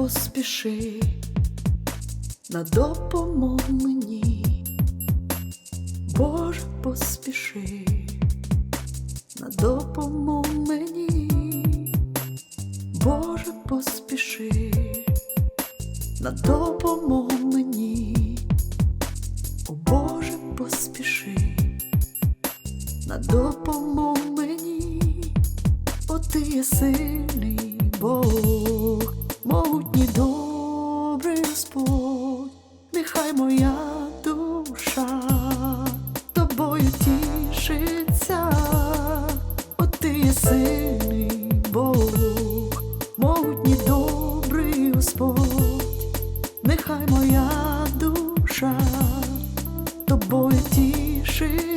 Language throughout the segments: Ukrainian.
поспіши на допомогу мені, Боже, поспіши на допомогу мені, Боже, поспіши на допомогу мені, о Боже, поспіши на допомогу мені, о ти є сильний Бог, могутній добрий Господь, нехай моя душа тобою тішиться, о ти є сильний Бог, могутній добрий Господь, нехай моя душа тобою тішиться,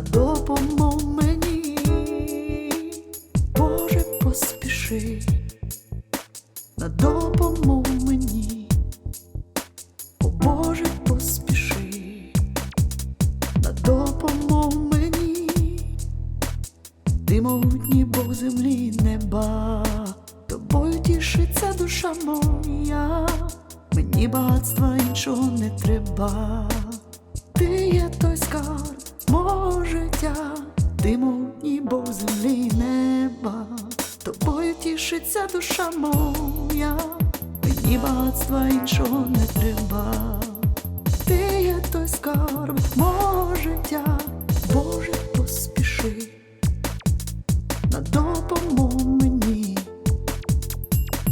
на допомогу мені, Боже, поспіши. На допомогу мені, о Боже, поспіши. На допомогу мені, ти могутній Бог землі неба, тобою тішиться душа моя, мені багатства іншого не треба. Ти є той скарб мого життя, ти могутній Бог землі неба, тобою тішиться душа моя, мені багатства іншого не треба. Ти є той скарб мого життя, Боже, поспіши. На допомогу мені,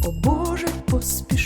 о Боже, поспіши